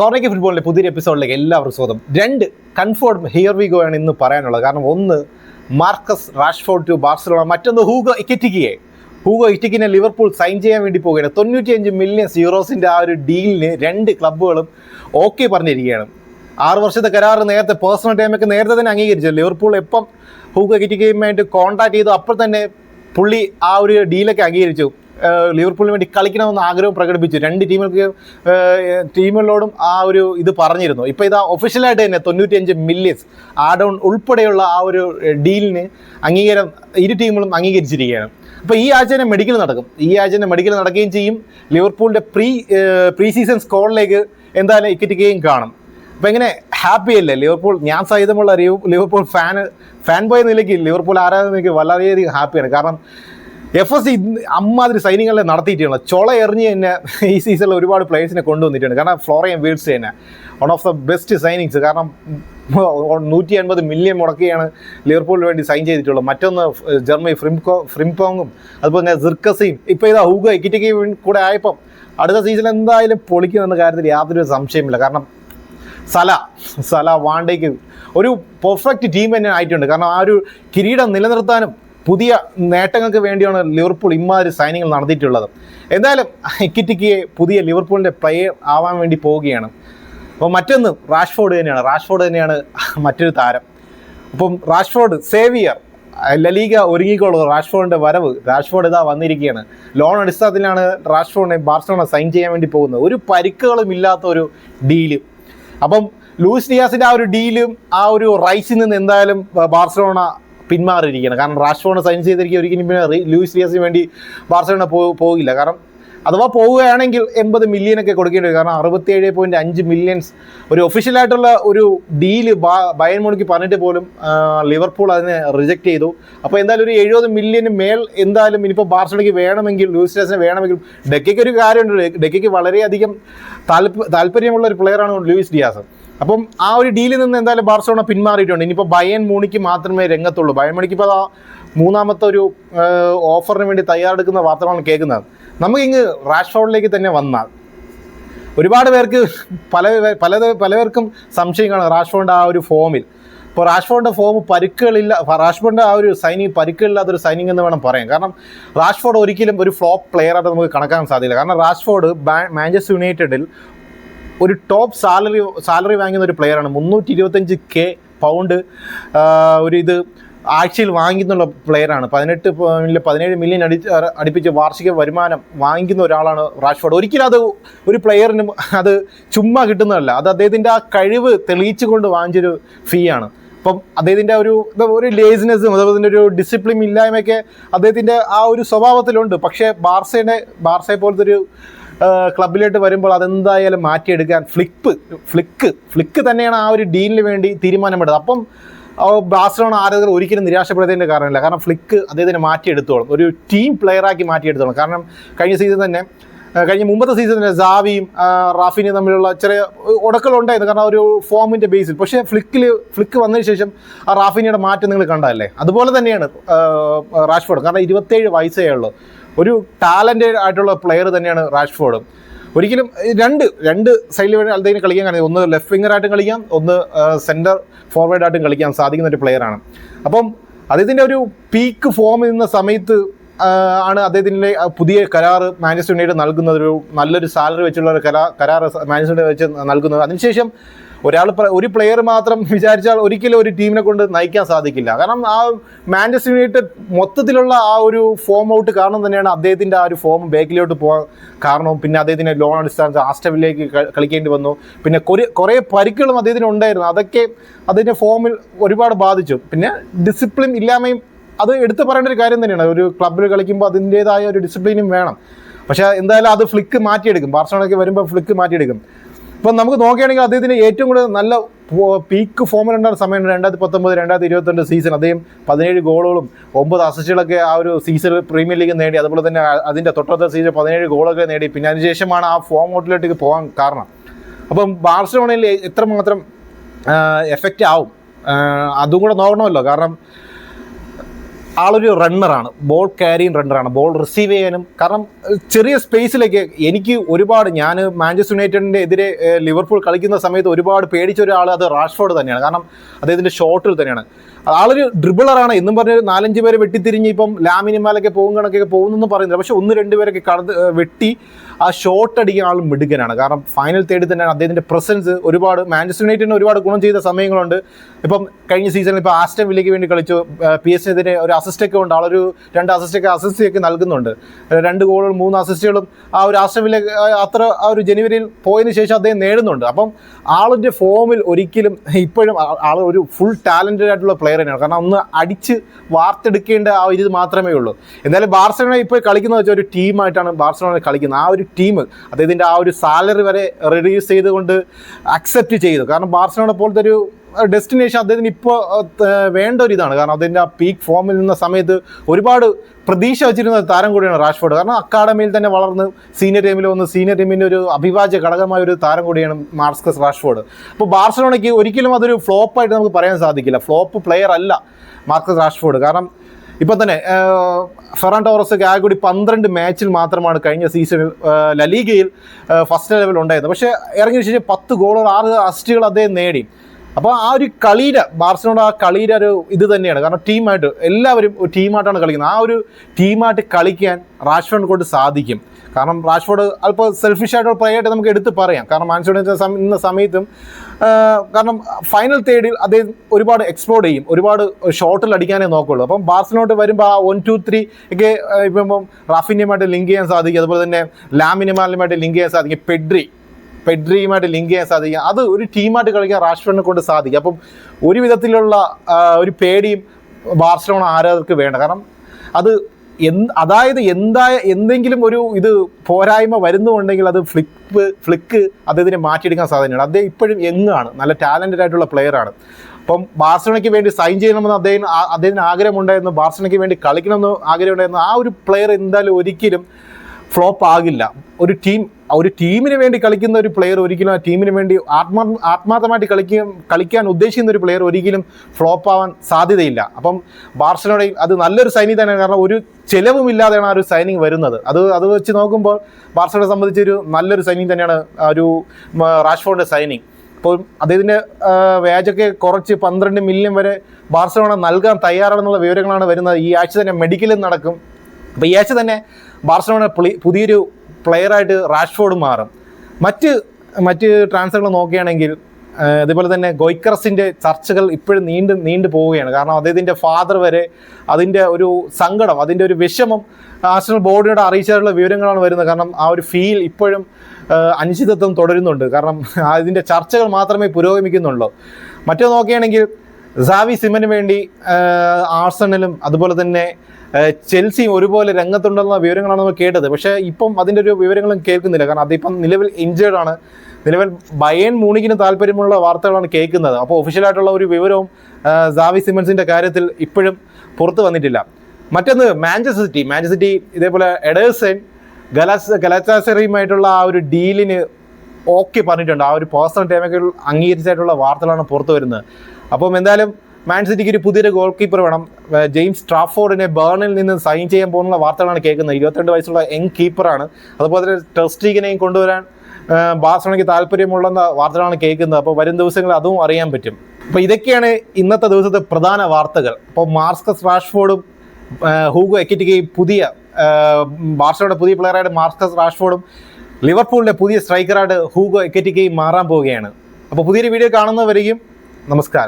കോർണയ്ക്ക് ഫുട്ബോളിന്റെ പുതിയൊരു എപ്പിസോഡിലേക്ക് എല്ലാവർക്കും സ്വാഗതം. രണ്ട് കൺഫേർഡ് ഹിയർ വി ഗോ ആണ് ഇന്ന് പറയാനുള്ളത്. കാരണം ഒന്ന് മാർക്കസ് റാഷ്ഫോർഡ് ടു ബാർസലോണ മറ്റൊന്ന് ഹൂഗോ ഇക്കറ്റിക്കിയെ ഹൂഗോ ഇറ്റിക്കിനെ ലിവർപൂൾ സൈൻ ചെയ്യാൻ വേണ്ടി പോവുകയാണ്. തൊണ്ണൂറ്റിയഞ്ച് മില്യൺ യൂറോസിന്റെ ആ ഒരു ഡീലിന് രണ്ട് ക്ലബ്ബുകളും ഓക്കെ പറഞ്ഞിരിക്കുകയാണ്. ആറ് വർഷത്തെ കരാർ നേരത്തെ പേഴ്സണൽ ടൈമൊക്കെ നേരത്തെ തന്നെ അംഗീകരിച്ചു. ലിവർപൂൾ എപ്പം ഹൂഗോ ഇറ്റിക്കയുമായിട്ട് കോൺടാക്ട് ചെയ്തു അപ്പോൾ തന്നെ പുള്ളി ആ ഒരു ഡീലൊക്കെ അംഗീകരിച്ചു. ലിവർപൂളിന് വേണ്ടി കളിക്കണമെന്ന് ആഗ്രഹം പ്രകടിപ്പിച്ചു. രണ്ട് ടീമുകൾക്ക് ടീമുകളോടും ആ ഒരു ഇത് പറഞ്ഞിരുന്നു. ഇപ്പോൾ ഇതാ ഒഫീഷ്യലായിട്ട് തന്നെ തൊണ്ണൂറ്റിയഞ്ച് മില്യൻസ് ആഡൗൺ ഉൾപ്പെടെയുള്ള ആ ഒരു ഡീലിന് അംഗീകാരം ഇരു ടീമുകളും അംഗീകരിച്ചിരിക്കുകയാണ്. അപ്പോൾ ഈ ആഴ്ച തന്നെ മെഡിക്കൽ നടക്കും. ഈ ആഴ്ച തന്നെ മെഡിക്കൽ നടക്കുകയും ചെയ്യും. ലിവർപൂളിന്റെ പ്രീ പ്രീ സീസൺ സ്കോളിലേക്ക് എന്തായാലും ഇക്കറ്റിക്കുകയും കാണും. അപ്പോൾ എങ്ങനെ ഹാപ്പി അല്ലേ? ലിവർപൂൾ ഞാൻ സഹിതമുള്ള Liv- Liverpool fan fan boy നിലയ്ക്ക് ലിവർപൂൾ ആരാധനയ്ക്ക് വളരെയധികം ഹാപ്പിയാണ് കാരണം എഫ് എസ് അമ്മാതിരി സൈനികളെ നടത്തിയിട്ടുണ്ട് ചൊള എറിഞ്ഞ് തന്നെ ഈ സീസണിൽ ഒരുപാട് പ്ലെയേഴ്സിനെ കൊണ്ടുവന്നിട്ടുണ്ട്. കാരണം ഫ്ലോറിയൻ വീൽസ് തന്നെ one of the best signings കാരണം നൂറ്റി അൻപത് മില്യൺ മുടക്കിയാണ് ലിവർപൂളിന് വേണ്ടി സൈൻ ചെയ്തിട്ടുള്ളത്. മറ്റൊന്ന് ജർമ്മനി ഫ്രിംകോ ഫ്രിംപോങ്ങും അതുപോലെ തന്നെ സിർക്കസയും ഇപ്പോൾ ഇതാ ഹൂഗ എക്കിറ്റിക്കും കൂടെ ആയപ്പം അടുത്ത സീസൺ എന്തായാലും പൊളിക്കുമെന്ന കാര്യത്തിൽ യാതൊരു സംശയമില്ല കാരണം സല സല വാണ്ടയ്ക്ക് ഒരു പെർഫെക്റ്റ് ടീം തന്നെ ആയിട്ടുണ്ട്. കാരണം ആ ഒരു കിരീടം നിലനിർത്താനും പുതിയ നേട്ടങ്ങൾക്ക് വേണ്ടിയാണ് ലിവർപൂൾ ഇമാതിരി സൈനിങ്ങൾ നടത്തിയിട്ടുള്ളത്. എന്തായാലും ഇക്കിറ്റിക്കിയെ പുതിയ ലിവർപൂളിന്റെ പ്ലെയർ ആവാൻ വേണ്ടി പോവുകയാണ്. അപ്പോൾ മറ്റൊന്ന് റാഷ്ഫോർഡ് തന്നെയാണ്. റാഷ്ഫോർഡ് തന്നെയാണ് മറ്റൊരു താരം. അപ്പം റാഷ്ഫോർഡ് സേവിയർ ലലീഗ ഒരുങ്ങിക്കോളുക റാഷ്ഫോർഡിന്റെ വരവ് റാഷ്ഫോർഡ് ഇതാ വന്നിരിക്കുകയാണ്. ലോൺ അടിസ്ഥാനത്തിലാണ് റാഷ്ഫോർഡിനെ ബാർസലോണ സൈൻ ചെയ്യാൻ വേണ്ടി പോകുന്നത്. ഒരു പരിക്കുകളും ഇല്ലാത്ത ഒരു ഡീൽ അപ്പം ലൂയിസ് ഡിയാസിന്റെ ആ ഒരു ഡീലും ആ ഒരു റൈസിൽ നിന്ന് എന്തായാലും ബാർസലോണ പിന്മാറിയിരിക്കുകയാണ്. കാരണം റാഷ്ഫോർഡ് സൈൻ ചെയ്തിരിക്കുക ഒരിക്കലും പിന്നെ ലൂയിസ് ഡിയാസിന് വേണ്ടി ബാർസലോണ പോകില്ല. കാരണം അഥവാ പോവുകയാണെങ്കിൽ എൺപത് മില്യൺ ഒക്കെ കൊടുക്കേണ്ടി വരും. കാരണം അറുപത്തിയേഴ് പോയിന്റ് അഞ്ച് മില്യൺസ് ഒരു ഒഫീഷ്യലായിട്ടുള്ള ഒരു ഡീൽ ബയൻ മോണിക്ക് പറഞ്ഞിട്ട് പോലും ലിവർപൂൾ അതിനെ റിജക്റ്റ് ചെയ്തു. അപ്പോൾ എന്തായാലും ഒരു എഴുപത് മില്യന് മേൽ എന്തായാലും ഇനിയിപ്പോൾ ബാർസലോണയ്ക്ക് വേണമെങ്കിൽ ലൂയിസ്റ്റേഴ്സിന് വേണമെങ്കിൽ ഡെക്കയ്ക്ക് ഒരു കാര്യമുണ്ട്. ഡെക്കയ്ക്ക് വളരെയധികം താല്പ താല്പര്യമുള്ള ഒരു പ്ലെയറാണ് ലൂയിസ് ഡിയാസ്. അപ്പം ആ ഒരു ഡീലിൽ നിന്ന് എന്തായാലും ബാർസലോണ പിന്മാറിയിട്ടുണ്ട്. ഇനിയിപ്പോൾ ബയൻ മൂണിക്ക് മാത്രമേ രംഗത്തുള്ളൂ. ബയൻ മൂണിക്ക് ഇപ്പോൾ മൂന്നാമത്തെ ഒരു ഓഫറിന് വേണ്ടി തയ്യാറെടുക്കുന്ന വാർത്തകളാണ് കേൾക്കുന്നത്. നമുക്കിങ്ങ് റാഷ്ഫോർഡിലേക്ക് തന്നെ വന്നാൽ. ഒരുപാട് പേർക്ക് പല പല പലവർക്കും സംശയം കാണും ആ ഒരു ഫോമിൽ. ഇപ്പോൾ റാഷ്ഫോർഡിന്റെ ഫോം പരുക്കുകളില്ല റാഷ്ഫോർഡിന്റെ ആ ഒരു സൈനിങ് പരുക്കുകളില്ലാത്തൊരു സൈനിങ് എന്ന് വേണം പറയാം കാരണം റാഷ്ഫോർഡ് ഒരിക്കലും ഒരു ഫ്ലോപ്പ് പ്ലെയറായിട്ട് നമുക്ക് കണക്കാൻ സാധ്യത കാരണം റാഷ്ഫോർഡ് മാഞ്ചസ്റ്റർ യുണൈറ്റഡിൽ ഒരു ടോപ്പ് സാലറി സാലറി വാങ്ങുന്ന ഒരു പ്ലെയറാണ് മുന്നൂറ്റി ഇരുപത്തഞ്ച് കെ പൗണ്ട് ഒരു ഇത് ആഴ്ചയിൽ വാങ്ങിക്കുന്നുള്ള പ്ലെയറാണ് പതിനെട്ട് പോയിന്റ് പതിനേഴ് മില്യൺ അടി അടുപ്പിച്ച് വാർഷിക വരുമാനം വാങ്ങിക്കുന്ന ഒരാളാണ് റാഷ്ഫോർഡ്. ഒരിക്കലും അത് ഒരു പ്ലെയറിന് അത് ചുമ്മാ കിട്ടുന്നതല്ല. അത് അദ്ദേഹത്തിന്റെ ആ കഴിവ് തെളിയിച്ചുകൊണ്ട് വാങ്ങിച്ചൊരു ഫീ ആണ്. അപ്പം അദ്ദേഹത്തിന്റെ ഒരു ഒരു ലേസിനെസ്സും അതുപോലെ തന്നെ ഒരു ഡിസിപ്ലിൻ ഇല്ലായ്മയൊക്കെ അദ്ദേഹത്തിന്റെ ആ ഒരു സ്വഭാവത്തിലുണ്ട്. പക്ഷേ ബാർസയുടെ ബാർസയെ പോലത്തെ ഒരു ക്ലബിലോട്ട് വരുമ്പോൾ അതെന്തായാലും മാറ്റിയെടുക്കാൻ ഫ്ലിപ്പ് ഫ്ലിക്ക് ഫ്ലിക്ക് തന്നെയാണ് ആ ഒരു ഡീലിന് വേണ്ടി തീരുമാനമെടുത്തത്. അപ്പം ആ ബാർസലോണ ആരാധകർ ഒരിക്കലും നിരാശപ്പെടുന്നതിന്റെ കാരണമില്ല. കാരണം ഫ്ലിക്ക് അദ്ദേഹത്തിന് മാറ്റിയെടുത്തോളും. ഒരു ടീം പ്ലെയറാക്കി മാറ്റിയെടുത്തോളും. കാരണം കഴിഞ്ഞ സീസൺ തന്നെ കഴിഞ്ഞ മുമ്പത്തെ സീസണിൽ സാവിയും ആ, റാഫിനും തമ്മിലുള്ള ചെറിയ ഉടക്കലുണ്ടായിരുന്നു കാരണം ഒരു ഫോമിന്റെ ബേസിൽ പക്ഷേ ഫ്ലിക്കിൽ ഫ്ലിക്ക് വന്നതിന് ശേഷം ആ റാഫിനിയുടെ മാറ്റം നിങ്ങൾ കണ്ടതല്ലേ? അതുപോലെ തന്നെയാണ് റാഷ്ഫോർഡ് കാരണം ഇരുപത്തേഴ് വയസ്സേ ഉള്ളൂ. ഒരു ടാലന്റഡ് ആയിട്ടുള്ള പ്ലെയർ തന്നെയാണ് റാഷ്ഫോർഡ് ഒരിക്കലും രണ്ട് രണ്ട് സൈഡിൽ വേണ്ടി അദ്ദേഹം കളിക്കാൻ കഴിയും ഒന്ന് ലെഫ്റ്റ് ആയിട്ടും കളിക്കാം ഒന്ന് സെന്റർ ഫോർവേഡായിട്ടും കളിക്കാൻ സാധിക്കുന്ന ഒരു പ്ലെയറാണ് അപ്പം അദ്ദേഹത്തിന്റെ ഒരു പീക്ക് ഫോം നിന്ന സമയത്ത് ആണ് അദ്ദേഹത്തിന്റെ പുതിയ കരാർ മാഞ്ചസ്റ്റർ യുണൈറ്റഡ് നൽകുന്നത്. ഒരു നല്ലൊരു സാലറി വെച്ചുള്ള ഒരു കരാ കരാർ മാഞ്ചസ്റ്റർ വെച്ച് നൽകുന്നത്. അതിനുശേഷം ഒരാൾ ഒരു പ്ലെയർ മാത്രം വിചാരിച്ചാൽ ഒരിക്കലും ഒരു ടീമിനെ കൊണ്ട് നയിക്കാൻ സാധിക്കില്ല. കാരണം ആ മാഞ്ചസ്റ്റർ യുണൈറ്റഡ് മൊത്തത്തിലുള്ള ആ ഒരു ഫോം ഔട്ട് കാരണം തന്നെയാണ് അദ്ദേഹത്തിന്റെ ആ ഒരു ഫോം ബാക്കിലോട്ട് പോകാൻ കാരണവും. പിന്നെ അദ്ദേഹത്തിന് ലോൺ അടിസ്ഥാനത്തിൽ ആസ്റ്റവിലേക്ക് കളിക്കേണ്ടി വന്നു. പിന്നെ കുറേ കുറേ പരിക്കുകളും അദ്ദേഹത്തിന് ഉണ്ടായിരുന്നു. അതൊക്കെ അതിന്റെ ഫോമിൽ ഒരുപാട് ബാധിച്ചു. പിന്നെ ഡിസിപ്ലിൻ ഇല്ലാമയും അത് എടുത്തു പറയേണ്ട ഒരു കാര്യം തന്നെയാണ്. ഒരു ക്ലബ്ബിൽ കളിക്കുമ്പോൾ അതിന്റേതായ ഒരു ഡിസിപ്ലിനും വേണം. പക്ഷേ എന്തായാലും അത് ഫ്ലിക്ക് മാറ്റിയെടുക്കും. ബാർസലോണയ്ക്ക് വരുമ്പോൾ ഫ്ലിക്ക് മാറ്റിയെടുക്കും. ഇപ്പം നമുക്ക് നോക്കുകയാണെങ്കിൽ അദ്ദേഹത്തിന് ഏറ്റവും കൂടുതൽ നല്ല പീക്ക് ഫോമിലുണ്ടായ സമയം രണ്ടായിരത്തി പത്തൊമ്പത് രണ്ടായിരത്തി ഇരുപത്തിരണ്ട് സീസൺ അദ്ദേഹം പതിനേഴ് ഗോളുകളും ഒമ്പത് അസിസ്റ്റുകളൊക്കെ ആ ഒരു സീസൺ പ്രീമിയർ ലീഗ് നേടി. അതുപോലെ തന്നെ അതിന്റെ തൊട്ടടുത്ത സീസൺ പതിനേഴ് ഗോളൊക്കെ നേടി. പിന്നെ അതിനുശേഷമാണ് ആ ഫോം ഔട്ടിലേക്ക് പോകാൻ കാരണം. അപ്പം ബാർസലോണയിൽ എത്രമാത്രം എഫക്റ്റ് ആവും? അതും കൂടെ നോക്കണമല്ലോ. കാരണം ആളൊരു റണ്ണറാണ് ബോൾ ക്യാരിയും റണ്ണറാണ് ബോൾ റിസീവ് ചെയ്യാനും കാരണം ചെറിയ സ്പേസിലേക്ക് എനിക്ക് ഒരുപാട് ഞാൻ മാഞ്ചസ്റ്റർ യുണൈറ്റഡിന്റെ എതിരെ ലിവർപൂൾ കളിക്കുന്ന സമയത്ത് ഒരുപാട് പേടിച്ച ഒരാൾ അത് റാഷ്ഫോർഡ് തന്നെയാണ്. കാരണം അദ്ദേഹത്തിന്റെ ഷോട്ടിൽ തന്നെയാണ്. ആളൊരു ഡ്രിബിളറാണ് എന്നും പറഞ്ഞ് ഒരു നാലഞ്ച് പേരെ വെട്ടിത്തിരിഞ്ഞ് ഇപ്പം ലാമിനിമാലൊക്കെ പോകും കണക്കൊക്കെ പോകുന്നെന്ന് പറയുന്നത് പക്ഷെ ഒന്ന് രണ്ട് പേരൊക്കെ കടന്ന് വെട്ടി ആ ഷോട്ട് അടിക്കുന്ന ആൾ മിടുക്കനാണ്. കാരണം ഫൈനൽ തേടി തന്നെ അദ്ദേഹത്തിന്റെ പ്രസൻസ് ഒരുപാട് മാഞ്ചസ്റ്റർ യുണൈറ്റഡിന് ഒരുപാട് ഗുണം ചെയ്ത സമയങ്ങളുണ്ട്. ഇപ്പം കഴിഞ്ഞ സീസണിൽ ഇപ്പോൾ ആസ്റ്റൻ വില്ലയ്ക്ക് വേണ്ടി കളിച്ചു. പി എസ് എതിരെ ഒരു അസിസ്റ്റൊക്കെ ഉണ്ട്. ആളൊരു രണ്ട് അസിസ്റ്റൊക്കെ അസിസ്റ്റൊക്കെ നൽകുന്നുണ്ട്. രണ്ട് ഗോളുകളും മൂന്ന് അസിസ്റ്റുകളും ആ ഒരു ആസ്റ്റൻ വില്ല അത്ര ആ ഒരു ജനുവരിയിൽ പോയതിന് ശേഷം അദ്ദേഹം നേടുന്നുണ്ട്. അപ്പം ആളിന്റെ ഫോമിൽ ഒരിക്കലും ഇപ്പോഴും ആൾ ഒരു ഫുൾ ടാലന്റഡ് ആയിട്ടുള്ള പ്ലെയർ തന്നെയാണ്. കാരണം ഒന്ന് അടിച്ച് വാർത്തെടുക്കേണ്ട ആ ഒരു ഇത് മാത്രമേ ഉള്ളൂ. എന്തായാലും ബാർസലോണ ഇപ്പോൾ കളിക്കുന്നത് വെച്ചാൽ ഒരു ടീമായിട്ടാണ് ബാർസലോണ കളിക്കുന്നത്. ആ ഒരു ടീം അദ്ദേഹത്തിന്റെ ആ ഒരു സാലറി വരെ റിഡ്യൂസ് ചെയ്തുകൊണ്ട് അക്സെപ്റ്റ് ചെയ്തു. കാരണം ബാർസലോണ പോലത്തെ ഒരു ഡെസ്റ്റിനേഷൻ അദ്ദേഹത്തിന് ഇപ്പോൾ വേണ്ട ഒരു ഇതാണ് കാരണം അതിന്റെ ആ പീക്ക് ഫോമിൽ നിന്ന സമയത്ത് ഒരുപാട് പ്രതീക്ഷ വെച്ചിരുന്ന താരം കൂടിയാണ് റാഷ്ഫോർഡ്. കാരണം അക്കാഡമിയിൽ തന്നെ വളർന്ന് സീനിയർ ടീമിൽ വന്ന് സീനിയർ ടീമിന്റെ ഒരു അഭിവാജ്യ ഘടകമായ ഒരു താരം കൂടിയാണ് മാർസ്കസ് റാഷ്ഫോർഡ്. അപ്പോൾ ബാർസലോണയ്ക്ക് ഒരിക്കലും അതൊരു ഫ്ലോപ്പായിട്ട് നമുക്ക് പറയാൻ സാധിക്കില്ല. ഫ്ലോപ്പ് പ്ലെയർ അല്ല മാർക്കസ് റാഷ്ഫോർഡ്. കാരണം ഇപ്പം തന്നെ ഫെറാൻ ടോറസ് ആകെ കൂടി പന്ത്രണ്ട് മാച്ചിൽ മാത്രമാണ് കഴിഞ്ഞ സീസണിൽ ലലീഗയിൽ ഫസ്റ്റ് ലെവൽ ഉണ്ടായിരുന്നത്. പക്ഷേ ഇറങ്ങിയ ശേഷം പത്ത് ഗോളുകൾ ആറ് അസിസ്റ്റുകൾ അദ്ദേഹം നേടി. അപ്പോൾ ആ ഒരു കളിയുടെ ബാർസലോണ ആ കളിയുടെ ഒരു ഇത് തന്നെയാണ്. കാരണം ടീമായിട്ട് എല്ലാവരും ഒരു ടീമായിട്ടാണ് കളിക്കുന്നത്. ആ ഒരു ടീമായിട്ട് കളിക്കാൻ റാഷ്ഫോർഡ് കൊണ്ട് സാധിക്കും. കാരണം റാഷ്ഫോർഡ് അല്പം സെൽഫിഷായിട്ടുള്ള പ്ലേ ആയിട്ട് നമുക്ക് എടുത്ത് പറയാം. കാരണം മാൻസോണിന്റെ ഇന്ന സമയത്തും കാരണം ഫൈനൽ തേർഡിൽ അദ്ദേഹം ഒരുപാട് എക്സ്പ്ലോർ ചെയ്യും. ഒരുപാട് ഷോട്ടിൽ അടിക്കാനേ നോക്കുള്ളൂ. അപ്പം ബാർസലോട്ട് വരുമ്പോൾ ആ വൺ ടു ത്രീ ഒക്കെ ഇപ്പം റാഫിനിയുമായിട്ട് ലിങ്ക് ചെയ്യാൻ സാധിക്കും. അതുപോലെ തന്നെ ലാമിനിമാലുമായിട്ട് ലിങ്ക് ചെയ്യാൻ സാധിക്കും. പെഡ്രി പെഡ്രിയുമായിട്ട് ലിങ്ക് ചെയ്യാൻ സാധിക്കും അത് ഒരു ടീമായിട്ട് കളിക്കാൻ റാഷ്ഫോർഡിനെ കൊണ്ട് സാധിക്കും. അപ്പം ഒരു വിധത്തിലുള്ള ഒരു പേടിയും ബാർസലോണ ആരാധകർക്ക് വേണ്ട. കാരണം അത് എന്ത് അതായത് എന്തായ എന്തെങ്കിലും ഒരു ഇത് പോരായ്മ വരുന്നുണ്ടെങ്കിൽ അത് ഫ്ലിപ്പ് ഫ്ലിക്ക് അദ്ദേഹത്തിനെ മാറ്റിയെടുക്കാൻ സാധ്യതയുണ്ട്. അദ്ദേഹം ഇപ്പോഴും യങ്ങാണ്. നല്ല ടാലന്റഡ് ആയിട്ടുള്ള പ്ലെയറാണ് അപ്പം ബാർസലോണയ്ക്ക് വേണ്ടി സൈൻ ചെയ്യണമെന്ന് അദ്ദേഹം അദ്ദേഹത്തിന് ആഗ്രഹമുണ്ടായിരുന്നു. ബാർസലോണയ്ക്ക് വേണ്ടി കളിക്കണമെന്ന് ആഗ്രഹമുണ്ടായിരുന്നു. ആ ഒരു പ്ലെയർ എന്തായാലും ഒരിക്കലും ഫ്ലോപ്പ് ആകില്ല. ഒരു ടീം ഒരു ടീമിന് വേണ്ടി കളിക്കുന്ന ഒരു പ്ലെയർ ഒരിക്കലും ആ ടീമിന് വേണ്ടി ആത്മാ ആത്മാർത്ഥമായിട്ട് കളിക്കാൻ കളിക്കാൻ ഉദ്ദേശിക്കുന്ന ഒരു പ്ലെയർ ഒരിക്കലും ഫ്ലോപ്പ് ആവാൻ സാധ്യതയില്ല. അപ്പം ബാർസലോണയിൽ അത് നല്ലൊരു സൈനിങ് തന്നെയാണ്. കാരണം ഒരു ചിലവുമില്ലാതെയാണ് ആ ഒരു സൈനിങ് വരുന്നത്. അത് അത് വെച്ച് നോക്കുമ്പോൾ ബാർസലോണയെ സംബന്ധിച്ചൊരു നല്ലൊരു സൈനിങ് തന്നെയാണ് ഒരു റാഷ്ഫോണിന്റെ സൈനിങ് അപ്പോൾ അദ്ദേഹത്തിന്റെ വേജൊക്കെ കുറച്ച് പന്ത്രണ്ട് മില്യൺ വരെ ബാർസലോണ നൽകാൻ തയ്യാറാണെന്നുള്ള വിവരങ്ങളാണ് വരുന്നത്. ഈ ആഴ്ച തന്നെ മെഡിക്കലും നടക്കും. അപ്പോൾ ഈ ആഴ്ച തന്നെ ബാർസലോണ പുതിയൊരു പ്ലെയറായിട്ട് റാഷ്ഫോർഡ് മാറും. മറ്റ് മറ്റ് ട്രാൻസ്ഫറുകൾ നോക്കുകയാണെങ്കിൽ അതുപോലെ തന്നെ ഗോയ്ക്കറസിന്റെ ചർച്ചകൾ ഇപ്പോഴും നീണ്ടു നീണ്ടു പോവുകയാണ്. കാരണം അദ്ദേഹത്തിന്റെ ഫാദർ വരെ അതിന്റെ ഒരു സങ്കടം അതിന്റെ ഒരു വിഷമം നാഷണൽ ബോർഡിനോട് അറിയിച്ചാലുള്ള വിവരങ്ങളാണ് വരുന്നത്. കാരണം ആ ഒരു ഫീൽ ഇപ്പോഴും അനിശ്ചിതത്വം തുടരുന്നുണ്ട്. കാരണം അതിന്റെ ചർച്ചകൾ മാത്രമേ പുരോഗമിക്കുന്നുള്ളൂ. മറ്റു നോക്കുകയാണെങ്കിൽ സാവി സിമന് വേണ്ടി ആർസണലും അതുപോലെ തന്നെ ചെൽസിയും ഒരുപോലെ രംഗത്തുണ്ടെന്ന വിവരങ്ങളാണ് നമ്മൾ കേട്ടത്. പക്ഷേ ഇപ്പം അതിന്റെ ഒരു വിവരങ്ങളും കേൾക്കുന്നില്ല. കാരണം അതിപ്പം നിലവിൽ ഇഞ്ചേർഡ് ആണ്. നിലവിൽ ബയൻ മൂണിക്കിന് താല്പര്യമുള്ള വാർത്തകളാണ് കേൾക്കുന്നത്. അപ്പോൾ ഒഫീഷ്യലായിട്ടുള്ള ഒരു വിവരവും സാവി സിമൻസിന്റെ കാര്യത്തിൽ ഇപ്പോഴും പുറത്തു വന്നിട്ടില്ല. മറ്റൊന്ന് മാഞ്ചസ്റ്റർ സിറ്റി. മാഞ്ചസ്റ്റർ സിറ്റി ഇതേപോലെ എഡേഴ്സൻ ഗലാസ് ഗലാച്ചാസറിയുമായിട്ടുള്ള ആ ഒരു ഡീലിന് ഓക്കെ പറഞ്ഞിട്ടുണ്ട്. ആ ഒരു പേഴ്സണൽ ടൈമൊക്കെ അംഗീകരിച്ചായിട്ടുള്ള വാർത്തകളാണ് പുറത്തു വരുന്നത്. അപ്പം എന്തായാലും മാൻ സിറ്റിക്ക് ഒരു പുതിയൊരു ഗോൾ കീപ്പർ വേണം. ജെയിംസ് ട്രാഫോർഡിനെ ബേണിൽ നിന്ന് സൈൻ ചെയ്യാൻ പോകുന്ന വാർത്തകളാണ് കേൾക്കുന്നത്. ഇരുപത്തിരണ്ട് വയസ്സുള്ള യങ് കീപ്പറാണ് അതുപോലെ തന്നെ ടെസ്റ്റീഗിനെയും കൊണ്ടുവരാൻ ബാസണയ്ക്ക് താല്പര്യമുള്ളെന്ന വാർത്തകളാണ് കേൾക്കുന്നത്. അപ്പോൾ വരും ദിവസങ്ങളിൽ അതും അറിയാൻ പറ്റും. അപ്പോൾ ഇതൊക്കെയാണ് ഇന്നത്തെ ദിവസത്തെ പ്രധാന വാർത്തകൾ. അപ്പോൾ മാർസ്കസ് റാഷ്ഫോർഡും ഹൂഗോ എക്കിറ്റിക്കയും പുതിയ ബാർസലോണയുടെ പുതിയ പ്ലെയറായിട്ട് മാർസ്കസ് റാഷ്ഫോർഡും ലിവർപൂളിന്റെ പുതിയ സ്ട്രൈക്കറായിട്ട് ഹൂഗോ എക്കറ്റിക്കയും മാറാൻ പോവുകയാണ്. അപ്പോൾ പുതിയൊരു വീഡിയോ കാണുന്നവരെയും നമസ്കാരം.